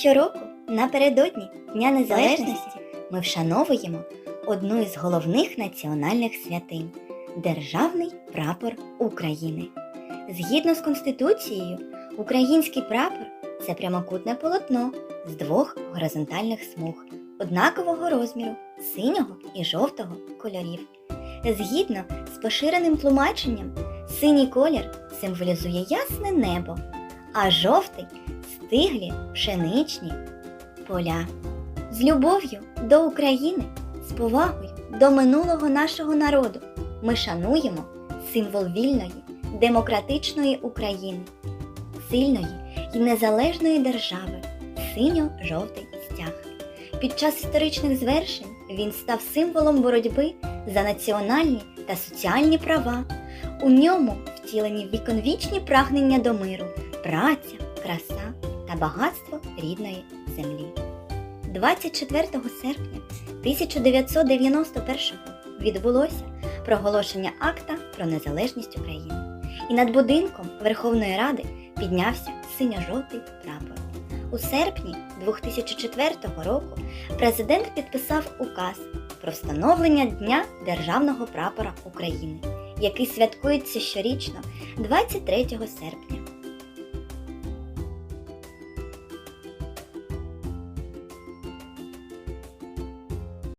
Щороку напередодні Дня Незалежності ми вшановуємо одну із головних національних святинь Державний прапор України. Згідно з Конституцією, український прапор це прямокутне полотно з двох горизонтальних смуг однакового розміру синього і жовтого кольорів. Згідно з поширеним тлумаченням, синій колір символізує ясне небо, а жовтий стиглі пшеничні поля. З любов'ю до України, з повагою до минулого нашого народу ми шануємо символ вільної, демократичної України, сильної і незалежної держави, синьо-жовтий стяг. Під час історичних звершень він став символом боротьби за національні та соціальні права. У ньому втілені віконвічні прагнення до миру, праця, краса та багатство рідної землі. 24 серпня 1991 відбулося проголошення акта про незалежність України. І над будинком Верховної Ради піднявся синьо-жовтий прапор. У серпні 2004 року президент підписав указ про встановлення Дня Державного прапора України, який святкується щорічно 23 серпня.